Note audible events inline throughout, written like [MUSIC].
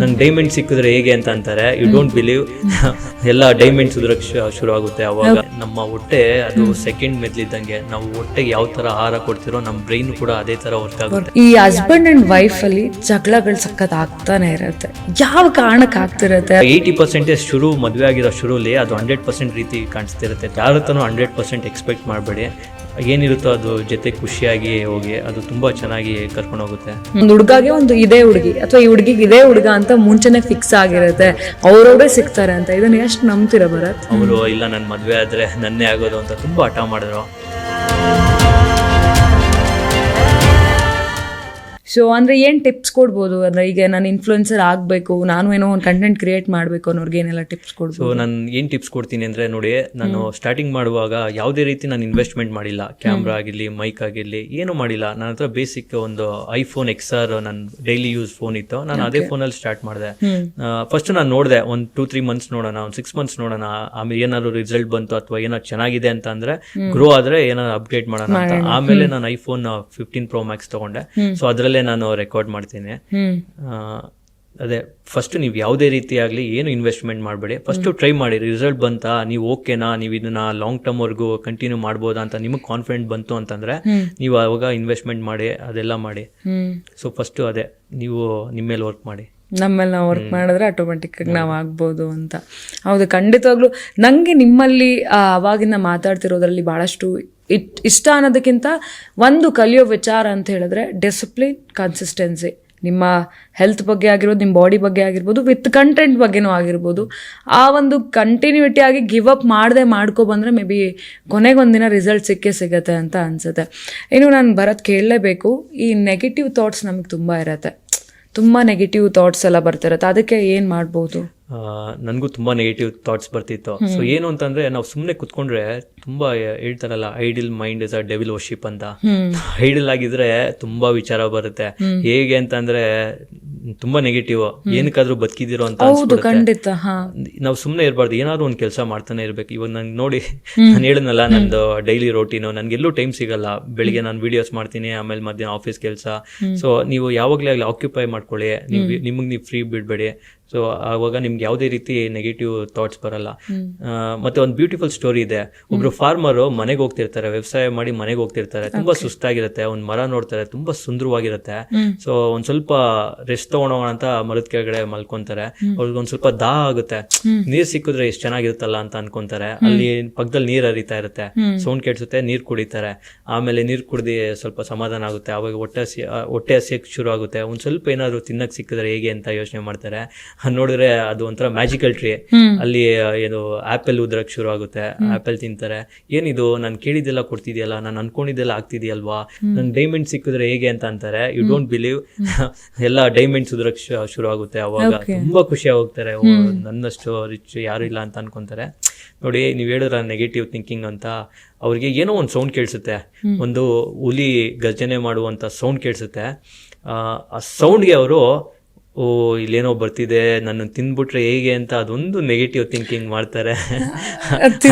ನನ್ ಡೈಮಂಡ್ ಸಿಕ್ಕಿದ್ರೆ ಹೇಗೆ ಅಂತ ಅಂತಾರೆ ಯು ಡೋಂಟ್ ಬಿಲೀವ್ ಎಲ್ಲ ಡೈಮಂಡ್ ಉದ್ರಕ್ ಶುರು ಆಗುತ್ತೆ ಅವಾಗ. ನಮ್ಮ ಹೊಟ್ಟೆ ಅದು ಸೆಕೆಂಡ್ ಮೆದ್ಲಿದ್ದಂಗೆ. ನಾವು ಹೊಟ್ಟೆಗೆ ಯಾವ ತರ ಆಹಾರ ಕೊಡ್ತಿರೋ ನಮ್ಮ ಬ್ರೈನ್ ಕೂಡ ಅದೇ ತರ ವರ್ಕ್ ಆಗುತ್ತೆ. ಈ ಹಸ್ಬೆಂಡ್ ಅಂಡ್ ವೈಫ್ ಅಲ್ಲಿ ಜಗಳಗಳು ಸಖತ್ ಆಗ್ತಾನೆ ಇರುತ್ತೆ. ಯಾವ ಕಾರಣಕ್ಕೆ ಆಗ್ತಿರುತ್ತೆ? ಏಯ್ಟಿ ಪರ್ಸೆಂಟೇಜ್ ಶುರು ಮದುವೆ ಆಗಿರೋ ಶುರುಲಿ ಅದು ಹಂಡ್ರೆಡ್ ಪರ್ಸೆಂಟ್ ರೀತಿ ಕಾಣಿಸ್ತಿರುತ್ತೆ. ಯಾರ ಹತ್ರನೂ ಹಂಡ್ರೆಡ್ ಪರ್ಸೆಂಟ್ ಎಕ್ಸ್ಪೆಕ್ಟ್ ಮಾಡಬೇಡಿ. ಏನಿರುತ್ತೋ ಅದು ಜೊತೆ ಖುಷಿಯಾಗಿ ಹೋಗಿ ಅದು ತುಂಬಾ ಚೆನ್ನಾಗಿ ಕರ್ಕೊಂಡು ಹೋಗುತ್ತೆ. ಒಂದು ಹುಡುಗಾಗೆ ಒಂದು ಇದೇ ಹುಡುಗಿ ಅಥವಾ ಈ ಹುಡುಗಿಗೆ ಇದೇ ಹುಡುಗ ಅಂತ ಮುಂಚೆನೆ ಫಿಕ್ಸ್ ಆಗಿರುತ್ತೆ ಅವ್ರವ್ರೇ ಸಿಗ್ತಾರೆ ಅಂತ. ಇದನ್ನ ಎಷ್ಟು ನಂಬ್ತಿರ ಭರತ್? ಅವರು ಇಲ್ಲ ನನ್ನ ಮದುವೆ ಆದ್ರೆ ನನ್ನೇ ಆಗೋದು ಅಂತ ತುಂಬಾ ಹಠ ಮಾಡಿದ್ರು. ಸೊ ಅಂದ್ರೆ ಏನು ಟಿಪ್ಸ್ ಕೊಡ್ಬೋದು? ಅಂದರೆ ಈಗ ನಾನು ಇನ್ಫ್ಲುಯೆನ್ಸರ್ ಆಗಬೇಕು ನಾನು ಏನೋ ಒಂದು ಕಂಟೆಂಟ್ ಕ್ರಿಯೇಟ್ ಮಾಡಬೇಕು ಅನ್ನೋರ್ಗೆ ಏನೆಲ್ಲ ಟಿಪ್ಸ್ ಸೊ ಕೊಡ್ಬೋದು ನಾನು ಏನು ಟಿಪ್ಸ್ ಕೊಡ್ತೀನಿ ಅಂದರೆ ನೋಡಿ ನಾನು ಸ್ಟಾರ್ಟಿಂಗ್ ಮಾಡುವಾಗ ಯಾವುದೇ ರೀತಿ ನಾನು ಇನ್ವೆಸ್ಟ್ಮೆಂಟ್ ಮಾಡಿಲ್ಲ. ಕ್ಯಾಮ್ರಾ ಆಗಿರಲಿ ಮೈಕ್ ಆಗಿರಲಿ ಏನೂ ಮಾಡಿಲ್ಲ. ನನ್ನ ಹತ್ರ ಬೇಸಿಕ್ ಒಂದು ಐಫೋನ್ ಎಕ್ಸ್ ಆರ್ ನನ್ನ ಡೈಲಿ ಯೂಸ್ ಫೋನ್ ಇತ್ತು. ನಾನು ಅದೇ ಫೋನಲ್ಲಿ ಸ್ಟಾರ್ಟ್ ಮಾಡಿದೆ. ಫಸ್ಟ್ ನಾನು ನೋಡಿದೆ ಒಂದು ಟೂ ತ್ರೀ ಮಂತ್ಸ್ ನೋಡೋಣ ಒಂದು ಸಿಕ್ಸ್ ಮಂತ್ಸ್ ನೋಡೋಣ ಆಮೇಲೆ ಏನಾದ್ರು ರಿಸಲ್ಟ್ ಬಂತು ಅಥವಾ ಏನಾದ್ರು ಚೆನ್ನಾಗಿದೆ ಅಂತ ಅಂದ್ರೆ ಗ್ರೋ ಆದ್ರೆ ಏನಾದ್ರು ಅಪ್ಡೇಟ್ ಮಾಡೋಣ ಅಂತ. ಆಮೇಲೆ ನಾನು ಐಫೋನ್ ಫಿಫ್ಟೀನ್ ಪ್ರೊ ಮ್ಯಾಕ್ಸ್ ತಗೊಂಡೆ. ಸೊ ಅದರಲ್ಲೇ ನಾನು ರೆಕಾರ್ಡ್ ಮಾಡ್ತೀನಿ. ಅದೇ ಫಸ್ಟ್ ನೀವು ಯಾವುದೇ ರೀತಿ ಆಗಲಿ ಏನು ಇನ್ವೆಸ್ಟ್ಮೆಂಟ್ ಮಾಡಬೇಡಿ. ಫಸ್ಟ್ ಟ್ರೈ ಮಾಡಿ ರಿಸಲ್ಟ್ ಬಂತಾ ನೀವು ಓಕೆನಾ ನೀವು ಇದನ್ನ ಲಾಂಗ್ ಟರ್ಮ್ವರೆಗೂ ಕಂಟಿನ್ಯೂ ಮಾಡ್ಬೋದಾ ಅಂತ ನಿಮಗೆ ಕಾನ್ಫಿಡೆಂಟ್ ಬಂತು ಅಂತಂದ್ರೆ ನೀವು ಅವಾಗ ಇನ್ವೆಸ್ಟ್ಮೆಂಟ್ ಮಾಡಿ ಅದೆಲ್ಲ ಮಾಡಿ. ಸೊ ಫಸ್ಟ್ ಅದೇ ನೀವು ನಿಮ್ಮ ಮೇಲೆ ವರ್ಕ್ ಮಾಡಿ. ನಮ್ಮಲ್ಲಿ ನಾವು ವರ್ಕ್ ಮಾಡಿದ್ರೆ ಆಟೋಮೆಟಿಕ್ ಆಗಿ ನಾವು ಆಗ್ಬೋದು ಅಂತ. ಹೌದು ಖಂಡಿತವಾಗ್ಲೂ ನನಗೆ ನಿಮ್ಮಲ್ಲಿ ಅವಾಗಿನ ಮಾತಾಡ್ತಿರೋದ್ರಲ್ಲಿ ಭಾಳಷ್ಟು ಇಟ್, ಇಷ್ಟ ಅನ್ನೋದಕ್ಕಿಂತ ಒಂದು ಕಲಿಯೋ ವಿಚಾರ ಅಂತ ಹೇಳಿದ್ರೆ ಡಿಸಿಪ್ಲಿನ್ ಕನ್ಸಿಸ್ಟೆನ್ಸಿ ನಿಮ್ಮ ಹೆಲ್ತ್ ಬಗ್ಗೆ ಆಗಿರ್ಬೋದು, ನಿಮ್ಮ ಬಾಡಿ ಬಗ್ಗೆ ಆಗಿರ್ಬೋದು ವಿತ್ ಕಂಟೆಂಟ್ ಬಗ್ಗೆನೂ ಆಗಿರ್ಬೋದು. ಆ ಒಂದು ಕಂಟಿನ್ಯೂಟಿ ಆಗಿ ಗಿವ್ ಅಪ್ ಮಾಡದೆ ಮಾಡ್ಕೊ ಬಂದರೆ ಮೇ ಬಿ ಕೊನೆಗೊಂದಿನ ರಿಸಲ್ಟ್ ಸಿಕ್ಕೇ ಸಿಗತ್ತೆ ಅಂತ ಅನಿಸುತ್ತೆ. ಇನ್ನು ನಾನು ಬರೋದು ಕೇಳಲೇಬೇಕು, ಈ ನೆಗೆಟಿವ್ ಥಾಟ್ಸ್ ನಮಗೆ ತುಂಬ ಇರತ್ತೆ. ತುಂಬ ನೆಗೆಟಿವ್ ಥಾಟ್ಸ್ ಎಲ್ಲ ಬರ್ತಿರತ್ತೆ. ಅದಕ್ಕೆ ಏನು ಮಾಡ್ಬೋದು? ನನಗೂ ತುಂಬಾ ನೆಗೆಟಿವ್ ಥಾಟ್ಸ್ ಬರ್ತಿತ್ತು. ಸೊ ಏನು ಅಂತಂದ್ರೆ ನಾವು ಸುಮ್ಮನೆ ಕುತ್ಕೊಂಡ್ರೆ ತುಂಬಾ ಹೇಳ್ತಾರಲ್ಲ idle mind is a devil worship ಅಂತ. ಐಡಿಲ್ [LAUGHS] ಆಗಿದ್ರೆ ತುಂಬಾ ವಿಚಾರ ಬರುತ್ತೆ. ಹೇಗೆ ಅಂತಂದ್ರೆ ತುಂಬಾ ನೆಗೆಟಿವ್ ಏನಕ್ಕಾದ್ರೂ ಬದುಕಿದಿರೋ ಅಂತ. ಖಂಡಿತ ನಾವು ಸುಮ್ಮನೆ ಇರಬಾರ್ದು ಏನಾದ್ರು ಒಂದು ಕೆಲಸ ಮಾಡ್ತಾನೆ ಇರ್ಬೇಕು. ಇವಾಗ ನಂಗೆ ನೋಡಿ ನಾನು ಹೇಳಿದ್ನಲ್ಲ ನಂದು ಡೈಲಿ ರೋಟೀನು ನನಗೆಲ್ಲೂ ಟೈಮ್ ಸಿಗಲ್ಲ. ಬೆಳಿಗ್ಗೆ ನಾನು ವಿಡಿಯೋಸ್ ಮಾಡ್ತೀನಿ ಆಮೇಲೆ ಮಧ್ಯಾಹ್ನ ಆಫೀಸ್ ಕೆಲಸ. ಸೊ ನೀವು ಯಾವಾಗಲೇ ಆಗಲಿ ಆಕ್ಯುಪೈ ಮಾಡ್ಕೊಳ್ಳಿ. ನೀವು ನಿಮಗೆ ನೀವು ಫ್ರೀ ಬಿಡಬೇಡಿ. ಸೊ ಆವಾಗ ನಿಮ್ಗೆ ಯಾವುದೇ ರೀತಿ ನೆಗೆಟಿವ್ ಥಾಟ್ಸ್ ಬರಲ್ಲ. ಮತ್ತೆ ಒಂದು ಬ್ಯೂಟಿಫುಲ್ ಸ್ಟೋರಿ ಇದೆ. ಒಬ್ರು ಫಾರ್ಮರು ಮನೆಗೆ ಹೋಗ್ತಿರ್ತಾರೆ ವ್ಯವಸಾಯ ಮಾಡಿ ಮನೆಗೆ ಹೋಗ್ತಿರ್ತಾರೆ. ತುಂಬಾ ಸುಸ್ತಾಗಿರುತ್ತೆ ಒಂದು ಮರ ನೋಡ್ತಾರೆ ತುಂಬಾ ಸುಂದರವಾಗಿರುತ್ತೆ. ಸೊ ಒಂದ್ ಸ್ವಲ್ಪ ರೆಸ್ಟ್ ತಗೊಳೋಣ ಅಂತ ಮರದ ಕೆಳಗಡೆ ಮಲ್ಕೊಂತಾರೆ. ಅವ್ರಿಗೆ ಒಂದ್ ಸ್ವಲ್ಪ ದಾಹ ಆಗುತ್ತೆ. ನೀರ್ ಸಿಕ್ಕಿದ್ರೆ ಎಷ್ಟು ಚೆನ್ನಾಗಿರುತ್ತಲ್ಲ ಅಂತ ಅನ್ಕೊಂತಾರೆ. ಅಲ್ಲಿ ಪಕ್ಕದಲ್ಲಿ ನೀರ್ ಹರಿತಾ ಇರುತ್ತೆ. ಸೌಂಡ್ ಕೆಡ್ಸುತ್ತೆ ನೀರ್ ಕುಡಿತಾರೆ. ಆಮೇಲೆ ನೀರ್ ಕುಡ್ದಿ ಸ್ವಲ್ಪ ಸಮಾಧಾನ ಆಗುತ್ತೆ. ಅವಾಗ ಹೊಟ್ಟೆ ಹಸಿ ಹೊಟ್ಟೆ ಹಸಿಯಕ್ಕೆ ಶುರು ಆಗುತ್ತೆ. ಒಂದ್ ಸ್ವಲ್ಪ ಏನಾದ್ರು ತಿನ್ನಕ್ ಸಿಕ್ಕಿದ್ರೆ ಹೇಗೆ ಅಂತ ಯೋಚನೆ ಮಾಡ್ತಾರೆ. [LAUGHS] ನೋಡಿದ್ರೆ ಅದು ಒಂಥರ ಮ್ಯಾಜಿಕಲ್ ಟ್ರೀ ಅಲ್ಲಿ ಏನು ಆಪಲ್ ಉದ್ರಕ್ ಶುರು ಆಗುತ್ತೆ. ಆಪಲ್ ತಿಂತಾರೆ. ಏನಿದು ನಾನು ಕೇಳಿದ್ದೆಲ್ಲ ಕೊಡ್ತಿದ್ಯಲ್ಲ ನಾನು ಅನ್ಕೊಂಡಿದ್ದೆಲ್ಲ ಆಗ್ತಿದ್ಯಲ್ವಾ? ನನ್ ಡೈಮಂಡ್ ಸಿಕ್ಕಿದ್ರೆ ಹೇಗೆ ಅಂತ ಅಂತಾರೆ. ಯು ಡೋಂಟ್ ಬಿಲೀವ್ ಎಲ್ಲ ಡೈಮಂಡ್ಸ್ ಉದ್ರಕ್ ಶುರು ಆಗುತ್ತೆ ಅವಾಗ. ತುಂಬಾ ಖುಷಿ ಹೋಗ್ತಾರೆ ನನ್ನಷ್ಟು ರಿಚ್ ಯಾರು ಇಲ್ಲ ಅಂತ ಅನ್ಕೊಂತಾರೆ. ನೋಡಿ ನೀವು ಹೇಳಿದ್ರ ನೆಗೆಟಿವ್ ಥಿಂಕಿಂಗ್ ಅಂತ. ಅವ್ರಿಗೆ ಏನೋ ಒಂದು ಸೌಂಡ್ ಕೇಳಿಸುತ್ತೆ. ಒಂದು ಹುಲಿ ಗರ್ಜನೆ ಮಾಡುವಂತ ಸೌಂಡ್ ಕೇಳಿಸುತ್ತೆ. ಆ ಸೌಂಡ್ಗೆ ಅವರು ಓ ಇಲ್ಲೇನೋ ಬರ್ತಿದೆ ನನ್ನ ತಿಂದ್ಬಿಟ್ರೆ ಹೇಗೆ ಅಂತ ಅದೊಂದು ನೆಗೆಟಿವ್ ಥಿಂಕಿಂಗ್ ಮಾಡ್ತಾರೆ.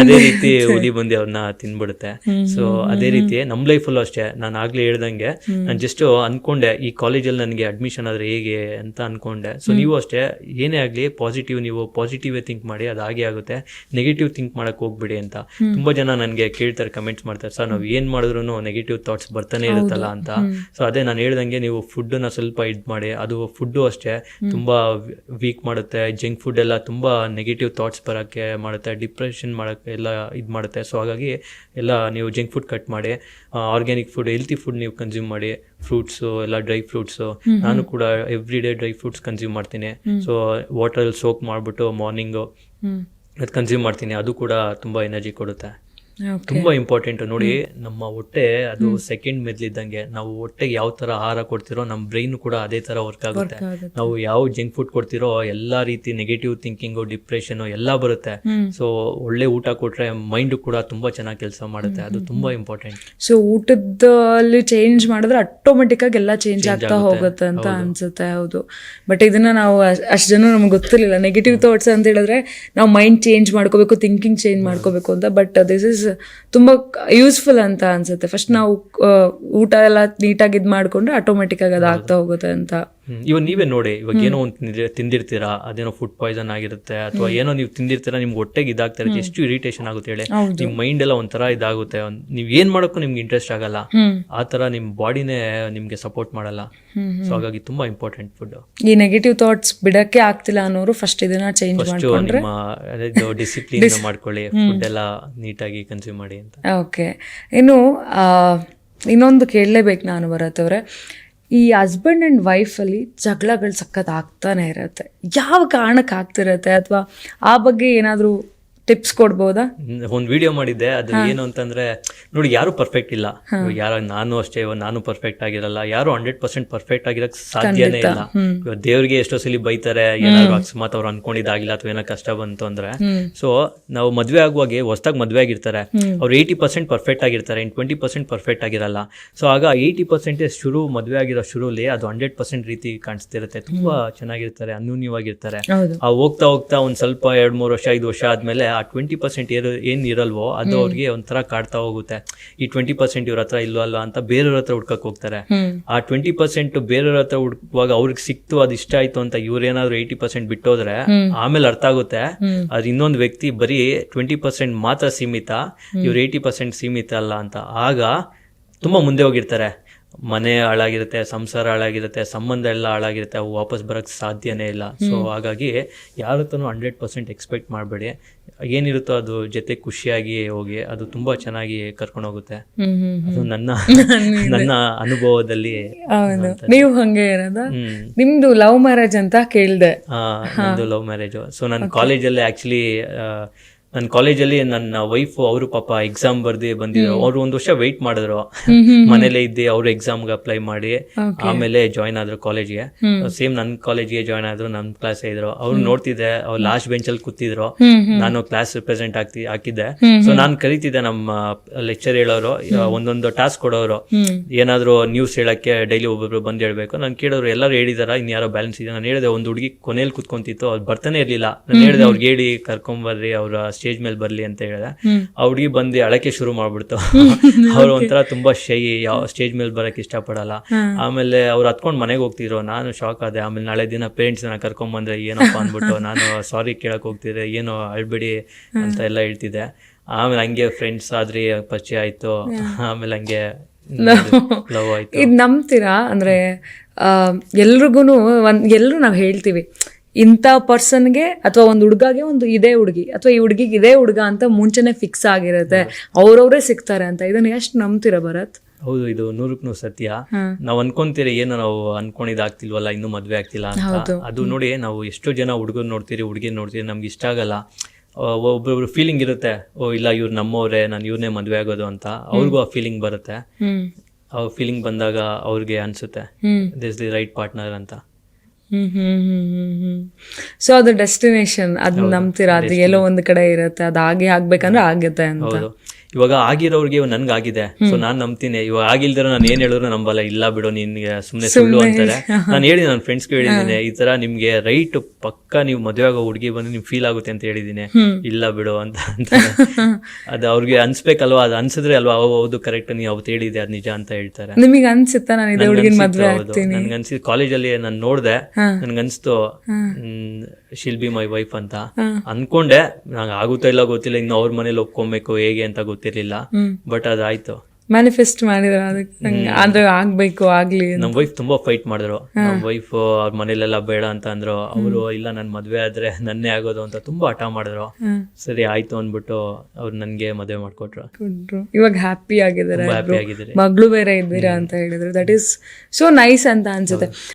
ಅದೇ ರೀತಿ ಹುಲಿ ಬಂದಿ ಅವ್ರನ್ನ ತಿನ್ಬಿಡುತ್ತೆ. ಸೊ ಅದೇ ರೀತಿ ನಮ್ಮ ಲೈಫಲ್ಲೂ ಅಷ್ಟೇ. ನಾನು ಆಗ್ಲೇ ಹೇಳ್ದಂಗೆ ನಾನು ಜಸ್ಟ್ ಅನ್ಕೊಂಡೆ ಈ ಕಾಲೇಜಲ್ಲಿ ನನಗೆ ಅಡ್ಮಿಷನ್ ಆದ್ರೆ ಹೇಗೆ ಅಂತ ಅನ್ಕೊಂಡೆ. ಸೊ ನೀವು ಅಷ್ಟೇ ಏನೇ ಆಗಲಿ ಪಾಸಿಟಿವ್ ನೀವು ಪಾಸಿಟಿವ್ ಥಿಂಕ್ ಮಾಡಿ ಅದು ಹಾಗೆ ಆಗುತ್ತೆ. ನೆಗೆಟಿವ್ ಥಿಂಕ್ ಮಾಡಕ್ ಹೋಗ್ಬಿಡಿ ಅಂತ. ತುಂಬಾ ಜನ ನನಗೆ ಕೇಳ್ತಾರೆ ಕಮೆಂಟ್ಸ್ ಮಾಡ್ತಾರೆ ಸರ್ ನಾವು ಏನ್ ಮಾಡಿದ್ರು ನೆಗೆಟಿವ್ ಥಾಟ್ಸ್ ಬರ್ತಾನೆ ಇರುತ್ತಲ್ಲ ಅಂತ. ಸೊ ಅದೇ ನಾನು ಹೇಳ್ದಂಗೆ ನೀವು ಫುಡ್ನ ಸ್ವಲ್ಪ ಇದ್ ಮಾಡಿ ಅದು ಫುಡ್ ಅಷ್ಟೇ. ತುಂಬಾ ವೀಕ್ ಮಾಡುತ್ತೆ ಜಂಕ್ ಫುಡ್ ಎಲ್ಲ ತುಂಬಾ ನೆಗೆಟಿವ್ ಥಾಟ್ಸ್ ಬರೋಕ್ಕೆ ಮಾಡುತ್ತೆ ಡಿಪ್ರೆಷನ್ ಮಾಡಕ್ಕೆ ಎಲ್ಲ ಇದು ಮಾಡುತ್ತೆ. ಸೊ ಹಾಗಾಗಿ ಎಲ್ಲ ನೀವು ಜಂಕ್ ಫುಡ್ ಕಟ್ ಮಾಡಿ ಆರ್ಗ್ಯಾನಿಕ್ ಫುಡ್ ಹೆಲ್ತಿ ಫುಡ್ ನೀವು ಕನ್ಸ್ಯೂಮ್ ಮಾಡಿ ಫ್ರೂಟ್ಸು ಎಲ್ಲ ಡ್ರೈ ಫ್ರೂಟ್ಸು ನಾನು ಕೂಡ every day dry fruits consume ಮಾಡ್ತೀನಿ. ಸೊ ವಾಟರಲ್ಲಿ ಸೋಕ್ ಮಾಡಿಬಿಟ್ಟು ಮಾರ್ನಿಂಗು ಅದು ಕನ್ಸ್ಯೂಮ್ ಮಾಡ್ತೀನಿ. ಅದು ಕೂಡ ತುಂಬಾ ಎನರ್ಜಿ ಕೊಡುತ್ತೆ. ತುಂಬಾ ಇಂಪಾರ್ಟೆಂಟ್ ನೋಡಿ ನಮ್ಮ ಹೊಟ್ಟೆ ಅದು ಸೆಕೆಂಡ್ ಮೆದ್ಲಿದ್ದಂಗೆ. ನಾವು ಹೊಟ್ಟೆಗೆ ಯಾವ ತರ ಆಹಾರ ಕೊಡ್ತಿರೋ ನಮ್ಮ ಬ್ರೈನ್ ಕೂಡ ಅದೇ ತರ ವರ್ಕ್ ಆಗುತ್ತೆ. ನಾವು ಯಾವ ಜಂಕ್ ಫುಡ್ ಕೊಡ್ತಿರೋ ಎಲ್ಲಾ ರೀತಿ ನೆಗೆಟಿವ್ ಥಿಂಕಿಂಗು ಡಿಪ್ರೆಷನ್ ಎಲ್ಲಾ ಬರುತ್ತೆ. ಸೊ ಒಳ್ಳೆ ಊಟ ಕೊಟ್ರೆ ಮೈಂಡ್ ಕೂಡ ತುಂಬಾ ಚೆನ್ನಾಗಿ ಕೆಲಸ ಮಾಡುತ್ತೆ. ಅದು ತುಂಬಾ ಇಂಪಾರ್ಟೆಂಟ್ ಸೊ ಊಟದಲ್ಲಿ ಚೇಂಜ್ ಮಾಡಿದ್ರೆ ಆಟೋಮೆಟಿಕ್ ಆಗಿ ಎಲ್ಲ ಚೇಂಜ್ ಆಗ್ತಾ ಹೋಗುತ್ತೆ ಅಂತ ಅನ್ಸುತ್ತೆ ಹೌದು. ಬಟ್ ಇದನ್ನ ನಾವು ಅಷ್ಟು ಜನ ನಮ್ಗೆ ಗೊತ್ತಿರಲಿಲ್ಲ. ನೆಗೆಟಿವ್ ಥಾಟ್ಸ್ ಅಂತ ಹೇಳಿದ್ರೆ ನಾವು ಮೈಂಡ್ ಚೇಂಜ್ ಮಾಡ್ಕೋಬೇಕು ಥಿಂಕಿಂಗ್ ಚೇಂಜ್ ಮಾಡ್ಕೋಬೇಕು ಅಂತ. ಬಟ್ ದಿಸ್ ಇಸ್ ತುಂಬ ಯೂಸ್ಫುಲ್ ಅಂತ ಅನ್ಸುತ್ತೆ ಫಸ್ಟ್ ನಾವು ಊಟ ಎಲ್ಲ ನೀಟಾಗಿ ಇದು ಮಾಡ್ಕೊಂಡ್ರೆ ಆಟೋಮೆಟಿಕ್ ಆಗಿ ಅದು ಆಗ್ತಾ ಹೋಗುತ್ತೆ ಅಂತ. ಇವಾಗ ನೀವೇ ನೋಡಿ ಇವಾಗ ಏನೋ ಒಂದು ತಿಂದಿ ತಿಂದಿರ್ತೀರಾ ಅದೇನೋ ಫುಡ್ ಪಾಯ್ಸನ್ ಆಗಿರುತ್ತೆ ಅಥವಾ ಏನೋ ನೀವು ತಿಂದಿರ್ತೀರಾ ನಿಮ್ಗೆ ಹೊಟ್ಟೆಗೆ ಇದಾಗ್ತಾ ಇರುತ್ತೆ ಎಷ್ಟು ಇರಿಟೇಷನ್ ಆಗುತ್ತೆ ಹೇಳಿ. ನಿಮ್ ಮೈಂಡ್ ಎಲ್ಲ ಒಂಥರ ಇದಾಗುತ್ತೆ. ನೀವು ಏನ್ ಮಾಡೋಕ್ಕೂ ನಿಮ್ಗೆ ಇಂಟ್ರೆಸ್ಟ್ ಆಗಲ್ಲ. ಆ ತರ ನಿಮ್ ಬಾಡಿನೇ ನಿಮ್ಗೆ ಸಪೋರ್ಟ್ ಮಾಡಲ್ಲ. ಸೊ ಹಾಗಾಗಿ ತುಂಬಾ ಇಂಪಾರ್ಟೆಂಟ್ ಫುಡ್ ಈ ನೆಗೆಟಿವ್ ಥಾಟ್ಸ್ ಬಿಡಕ್ಕೆ ಆಗ್ತಿಲ್ಲ ಅನ್ನೋರು ಫಸ್ಟ್ ಇದನ್ನ ಚೇಂಜ್ ಮಾಡ್ಕೊಂಡ್ರೆ ಡಿಸಿಪ್ಲಿನ್ ಮಾಡ್ಕೊಳ್ಳಿ. ಫುಡ್ ಎಲ್ಲ ನೀಟಾಗಿ ಕನ್ಸ್ಯೂಮ್ ಮಾಡಿ ಅಂತ. ಓಕೆ ಇನ್ನು ಇನ್ನೊಂದು ಕೇಳಲೇಬೇಕು ನಾನು ಭರತ್ ಅವರೇ. ಈ ಹಸ್ಬೆಂಡ್ ಆ್ಯಂಡ್ ವೈಫಲ್ಲಿ ಜಗಳಗಳು ಸಖತ್ ಆಗ್ತಾನೆ ಇರುತ್ತೆ. ಯಾವ ಕಾರಣಕ್ಕೆ ಆಗ್ತಿರತ್ತೆ? ಅಥವಾ ಆ ಬಗ್ಗೆ ಏನಾದರೂ ಟಿಪ್ಸ್ ಕೊಡ್ಬೋದಾ? ಒಂದ್ ವಿಡಿಯೋ ಮಾಡಿದ್ದೆ ಅದು ಏನು ಅಂತಂದ್ರೆ ನೋಡಿ ಯಾರು ಪರ್ಫೆಕ್ಟ್ ಇಲ್ಲ. ಯಾರ ನಾನು ಅಷ್ಟೇ ನಾನು ಪರ್ಫೆಕ್ಟ್ ಆಗಿರಲ್ಲ. ಯಾರು ಹಂಡ್ರೆಡ್ ಪರ್ಸೆಂಟ್ ಪರ್ಫೆಕ್ಟ್ ಆಗಿರಕ್ ಸಾಧ್ಯನೇ ಇಲ್ಲ. ದೇವ್ರಿಗೆ ಎಷ್ಟೋ ಸಲ ಬೈತಾರೆ ಏನಾದ್ರು ಅಕಸ್ಮಾತ್ ಅವ್ರು ಅನ್ಕೊಂಡಿದ್ದಾಗಿಲ್ಲ ಅಥವಾ ಏನೋ ಕಷ್ಟ ಬಂತು ಅಂದ್ರೆ. ಸೊ ನಾವು ಮದ್ವೆ ಆಗುವಾಗ ಹೊಸದಾಗಿ ಮದ್ವೆ ಆಗಿರ್ತಾರೆ. ಅವ್ರು ಏಯ್ಟಿ ಪರ್ಸೆಂಟ್ ಪರ್ಫೆಕ್ಟ್ ಆಗಿರ್ತಾರೆ ಇನ್ ಟ್ವೆಂಟಿ ಪರ್ಸೆಂಟ್ ಪರ್ಫೆಕ್ಟ್ ಆಗಿರಲ್ಲ. ಸೊ ಆಗ ಏಯ್ಟಿ ಪರ್ಸೆಂಟ್ ಶುರು ಮದ್ವೆ ಆಗಿರೋ ಶುರುಲಿ ಅದು ಹಂಡ್ರೆಡ್ ಪರ್ಸೆಂಟ್ ರೀತಿ ಕಾಣಿಸ್ತಿರುತ್ತೆ. ತುಂಬಾ ಚೆನ್ನಾಗಿರ್ತಾರೆ ಅನ್ಯೂನ್ಯವಾಗಿರ್ತಾರೆ. ಆ ಹೋಗ್ತಾ ಹೋಗ್ತಾ ಒಂದ್ ಸ್ವಲ್ಪ ಎರಡ್ ಮೂರು ವರ್ಷ ಐದು ವರ್ಷ ಆದ್ಮೇಲೆ ಆ ಟ್ವೆಂಟಿ ಪರ್ಸೆಂಟ್ ಏನು ಏನ್ ಇರಲ್ವೋ ಅದು ಅವ್ರಿಗೆ ಒಂಥರ ಕಾಡ್ತಾ ಹೋಗುತ್ತೆ. ಈ ಟ್ವೆಂಟಿ ಪರ್ಸೆಂಟ್ ಇವ್ರ ಹತ್ರ ಇಲ್ವೋ ಅಲ್ವಾ ಅಂತ ಬೇರೆಯವ್ರ ಹತ್ರ ಹುಡ್ಕಕ್ ಹೋಗ್ತಾರೆ. ಆ ಟ್ವೆಂಟಿ ಪರ್ಸೆಂಟ್ ಬೇರೆಯವ್ರ ಹತ್ರ ಹುಡುಕುವಾಗ ಅವ್ರಿಗೆ ಸಿಕ್ತು ಅದು ಇಷ್ಟ ಆಯ್ತು ಅಂತ ಇವ್ರೇನಾದ್ರು ಏಯ್ಟಿ ಪರ್ಸೆಂಟ್ ಬಿಟ್ಟೋದ್ರೆ ಆಮೇಲೆ ಅರ್ಥ ಆಗುತ್ತೆ. ಅದ್ ಅದು ಇನ್ನೊಂದು ವ್ಯಕ್ತಿ ಬರೀ ಟ್ವೆಂಟಿ ಪರ್ಸೆಂಟ್ ಮಾತ್ರ ಸೀಮಿತ ಇವ್ರು ಏಯ್ಟಿ ಪರ್ಸೆಂಟ್ ಸೀಮಿತ ಅಲ್ಲ ಅಂತ. ಆಗ ತುಂಬಾ ಮುಂದೆ ಹೋಗಿರ್ತಾರೆ. ಮನೆ ಹಾಳಾಗಿರುತ್ತೆ ಸಂಸಾರ ಹಾಳಾಗಿರುತ್ತೆ ಸಂಬಂಧ ಎಲ್ಲ ಹಾಳಾಗಿರುತ್ತೆ ಅವು ವಾಪಸ್ ಬರಕ್ ಸಾಧ್ಯನೇ ಇಲ್ಲ. ಸೊ ಹಾಗಾಗಿ ಯಾರ ಹತ್ರನೂ ಹಂಡ್ರೆಡ್ ಪರ್ಸೆಂಟ್ ಎಕ್ಸ್ಪೆಕ್ಟ್ ಮಾಡಬೇಡಿ. ಏನಿರುತ್ತೋ ಅದು ಜೊತೆ ಖುಷಿಯಾಗಿ ಹೋಗಿ ಅದು ತುಂಬಾ ಚೆನ್ನಾಗಿ ಕರ್ಕೊಂಡು ಹೋಗುತ್ತೆ. ಅದು ನನ್ನ [LAUGHS] ನನ್ನ ಅನುಭವದಲ್ಲಿ ನೀವು ಹಂಗೆ ಇರೋದ? ನಿಮ್ದು ಲವ್ ಮ್ಯಾರೇಜ್ ಅಂತ ಕೇಳ್ದೆ. Love marriage. ಸೊ ನನ್ನ ಕಾಲೇಜಲ್ಲಿ ಆ್ಯಕ್ಚುಲಿ ನನ್ನ ಕಾಲೇಜಲ್ಲಿ ನನ್ನ ವೈಫ್ ಅವರು ಪಾಪ ಎಕ್ಸಾಮ್ ಬರ್ದಿ ಬಂದಿದ್ರು. ಅವ್ರು ಒಂದು ವರ್ಷ ವೆಯ್ಟ್ ಮಾಡಿದ್ರು. ಮನೇಲೆ ಇದ್ದಿ ಅವ್ರು ಎಕ್ಸಾಮ್ಗೆ ಅಪ್ಲೈ ಮಾಡಿ. ಆಮೇಲೆ ಜಾಯ್ನ್ ಆದ್ರು ಕಾಲೇಜ್ಗೆ ಸೇಮ್ ನನ್ನ ಕಾಲೇಜ್ಗೆ ಜಾಯ್ನ್ ಆದ್ರು ನನ್ನ ಕ್ಲಾಸ್ ಇದ್ರು. ಅವ್ರು ನೋಡ್ತಿದ್ದೆ ಅವ್ರು ಲಾಸ್ಟ್ ಬೆಂಚಲ್ಲಿ ಕೂತಿದ್ರು. ನಾನು ಕ್ಲಾಸ್ ರಿಪ್ರೆಸೆಂಟ್ ಆಗ್ತಿ ಹಾಕಿದ್ದೆ. ಸೊ ನಾನು ಕರಿತಿದ್ದೆ ನಮ್ಮ ಲೆಕ್ಚರ್ ಹೇಳೋರು ಒಂದೊಂದು ಟಾಸ್ಕ್ ಕೊಡೋರು. ಏನಾದ್ರು ನ್ಯೂಸ್ ಹೇಳಕ್ಕೆ ಡೈಲಿ ಒಬ್ಬೊಬ್ರು ಬಂದ್ ಹೇಳ್ಬೇಕು. ನಾನು ಕೇಳೋರು ಎಲ್ಲರೂ ಹೇಳಿದಾರ ಇನ್ ಯಾರೋ ಬ್ಯಾಲೆನ್ಸ್ ಇದೆ. ನಾನು ಹೇಳಿದೆ ಒಂದು ಹುಡುಗಿ ಕೊನೆಯಲ್ಲಿ ಕುತ್ಕೊಂತಿತ್ತು ಅವ್ರು ಬರ್ತಾನೆ ಇರ್ಲಿಲ್ಲ. ನಾನು ಹೇಳಿದೆ ಅವ್ರಿಗೆ ಹೇಳಿ ಕರ್ಕೊಂಬರ್ರಿ ಅವ್ರ ಸ್ಟೇಜ್ ಮೇಲೆ ಬರ್ಲಿ ಅಂತ ಹೇಳಿದೆ. ಆ ಹುಡುಗಿ ಬಂದು ಅಳಕೆ ಶುರು ಮಾಡ್ಬಿಡ್ತು. [LAUGHS] [LAUGHS] ಅವ್ರು ಒಂಥರ ತುಂಬಾ ಶೈ ಯಾವ ಸ್ಟೇಜ್ ಮೇಲೆ ಬರಕ್ ಇಷ್ಟಪಡಲ್ಲ. ಆಮೇಲೆ ಅವ್ರು ಹತ್ಕೊಂಡ್ ಮನೆಗೆ ಹೋಗ್ತಿದ್ರು. ನಾನು ಶಾಕ್ ಆದೆ. ಆಮೇಲೆ ನಾಳೆ ದಿನ ಪೇರೆಂಟ್ಸ್ನ ಕರ್ಕೊಂಡ್ ಬಂದ್ರೆ ಏನಪ್ಪ ಅಂದ್ಬಿಟ್ಟು [LAUGHS] ನಾನು ಸಾರಿ ಕೇಳಕ್ ಹೋಗ್ತಿದ್ರೆ ಏನು ಅಳ್ಬಿಡಿ ಅಂತ ಎಲ್ಲ ಹೇಳ್ತಿದ್ದೆ. ಆಮೇಲೆ ಹಂಗೆ ಫ್ರೆಂಡ್ಸ್ ಆದ್ರಿ ಪರಿಚಯ ಆಯ್ತು. ಆಮೇಲೆ ಹಂಗೆ ಇದು ನಂಬ್ತೀರಾ? ಅಂದ್ರೆ ಎಲ್ರಿಗೂ ಒಂದ್ ಎಲ್ಲರೂ ನಾವು ಹೇಳ್ತೀವಿ. ಇಂಥ ಪರ್ಸನ್ಗೆ ಅಥವಾ ಒಂದು ಹುಡುಗಗೆ ಒಂದು ಇದೇ ಹುಡುಗಿ ಅಥವಾ ಈ ಹುಡುಗಿಗೆ ಇದೇ ಹುಡುಗ ಅಂತ ಮುಂಚೆನೆ ಫಿಕ್ಸ್ ಆಗಿರುತ್ತೆ ಅವ್ರವ್ರೇ ಸಿಗ್ತಾರೆ ಅಂತ. ಇದನ್ನ ಎಷ್ಟು ನಂಬ್ತೀರಾ ಭರತ್? ಹೌದು ಇದು ನೂರಕ್ಕೆ ನೂರು ಸತ್ಯ ನಾವು ಅನ್ಕೊಂತೀರಿ ಏನೋ ನಾವು ಅನ್ಕೊಂಡಿದ್ ಆಗ್ತಿಲ್ವಲ್ಲ ಇನ್ನೂ ಮದ್ವೆ ಆಗ್ತಿಲ್ಲ ಅಂತ. ಅದು ನೋಡಿ ನಾವು ಎಷ್ಟೋ ಜನ ಹುಡುಗರು ನೋಡ್ತೀರಿ ಹುಡುಗಿ ನೋಡ್ತೀರಿ ನಮ್ಗೆ ಇಷ್ಟ ಆಗಲ್ಲ. ಒಬ್ಬೊಬ್ರು ಫೀಲಿಂಗ್ ಇರುತ್ತೆ ಓ ಇಲ್ಲ ಇವ್ರು ನಮ್ಮವ್ರೆ ನಾನು ಇವ್ರನ್ನೇ ಮದ್ವೆ ಆಗೋದು ಅಂತ. ಅವ್ರಿಗೂ ಆ ಫೀಲಿಂಗ್ ಬರುತ್ತೆ. ಆ ಫೀಲಿಂಗ್ ಬಂದಾಗ ಅವ್ರಿಗೆ ಅನ್ಸುತ್ತೆ ದಿಸ್ ದಿ ರೈಟ್ ಪಾರ್ಟ್ನರ್ ಅಂತ. ಸೊ ಅದು ಡೆಸ್ಟಿನೇಷನ್ ಅದ್ ನಂಬ್ತೀರಾ? ಅದು ಎಲ್ಲೋ ಒಂದ್ ಕಡೆ ಇರುತ್ತೆ ಅದು ಆಗಿ ಆಗ್ಬೇಕಂದ್ರೆ ಆಗುತ್ತೆ ಅಂತ. ಹೌದು. ಇವಾಗ ಆಗಿರೋರಿಗೆ ನನ್ಗೆ ಆಗಿದೆ ಸೊ ನಾನ್ ನಂಬ್ತೀನಿ. ಇವಾಗ ಆಗಿಲ್ದಿರೋ ನಾನು ಏನ್ ಹೇಳಿದ್ರು ನಂಬಲ್ಲ. ಇಲ್ಲ ಬಿಡು ನಿನ್ಗೆ ಸುಮ್ನೆ ಸುಳ್ಳು ಅಂತಾರೆ. ನಾನು ಹೇಳಿ ನನ್ನ ಫ್ರೆಂಡ್ಸ್ಗೆ ಹೇಳಿದ್ದೀನಿ ಈ ತರ ನಿಮ್ಗೆ ರೈಟ್ ಪಕ್ಕ ನೀವು ಮದುವೆ ಆಗೋ ಹುಡುಗಿ ಬಂದು ನಿಮ್ಗೆ ಫೀಲ್ ಆಗುತ್ತೆ ಅಂತ ಹೇಳಿದೀನಿ. ಇಲ್ಲ ಬಿಡು ಅಂತ ಅಂತ ಅದು ಅವ್ರಿಗೆ ಅನ್ಸ್ಬೇಕಲ್ವಾ? ಅದು ಅನ್ಸಿದ್ರೆ ಅಲ್ವಾ? ಹೌದು ಕರೆಕ್ಟ್ ನೀವು ಅವತ್ತು ಹೇಳಿದೆ ಅದು ನಿಜ ಅಂತ ಹೇಳ್ತಾರೆ. ನಿಮಗೆ ಅನ್ಸುತ್ತಾ? ನಾನು ಇದೇ ಹುಡುಗಿನ ಮದ್ವೆ ಆಗ್ತೀನಿ. ನನ್ಗೆ ಅನ್ಸಿದ್ದು ಕಾಲೇಜಲ್ಲಿ ನಾನು ನೋಡ್ದೆ. ನನ್ಗೆ ಅನ್ಸ್ತು ಶಿಲ್ ಬಿ ಮೈ ವೈಫ್ ಅಂತ. ಅನ್ಕೊಂಡೆ ನಂಗೆ ಆಗುತ್ತಾ ಇಲ್ಲ ಗೊತ್ತಿಲ್ಲ ಇನ್ನು ಅವ್ರ ಮನೇಲಿ ಒಪ್ಕೊಬೇಕು ಹೇಗೆ ಅಂತ ಗೊತ್ತಿರ್ಲಿಲ್ಲ. ಬಟ್ ಅದಾಯ್ತು. ಮ್ಯಾನಿಫೆಸ್ಟ್ ಮಾಡಿದ್ರು ಅದಕ್ಕೆ ಅದು ಅಂದ್ರೆ ಆಗ್ಬೇಕು ಆಗ್ಲಿ ಅಂತ. ನಮ್ ವೈಫ್ ತುಂಬಾ ಫೈಟ್ ಮಾಡಿದ್ರು. ನಮ್ ವೈಫ್ ಅವ್ರ ಮನೇಲೆಲ್ಲ ಬೇಡ ಅಂತ ಅಂದ್ರು. ಅವರು ಇಲ್ಲ ನನ್ ಮದ್ವೆ ಆದ್ರೆ ನನ್ನೇ ಆಗೋದು ಅಂತ ತುಂಬಾ ಹಠ ಮಾಡಿದ್ರು. ಸರಿ ಆಯ್ತು ಅಂದ್ಬಿಟ್ಟು ಅವ್ರು ನನ್ಗೆ ಮದ್ವೆ ಮಾಡ್ಕೊಟ್ರು. ಇವಾಗ ಹ್ಯಾಪಿ ಆಗಿದ್ದಾರೆ ಮಗಳು ಬೇರೆ ಇದ್ದೀರಾ ಅಂತ ಹೇಳಿದ್ರು. ದಟ್ ಈಸ್ ಸೋ ನೈಸ್ ಅಂತ ಅನ್ಸುತ್ತೆ.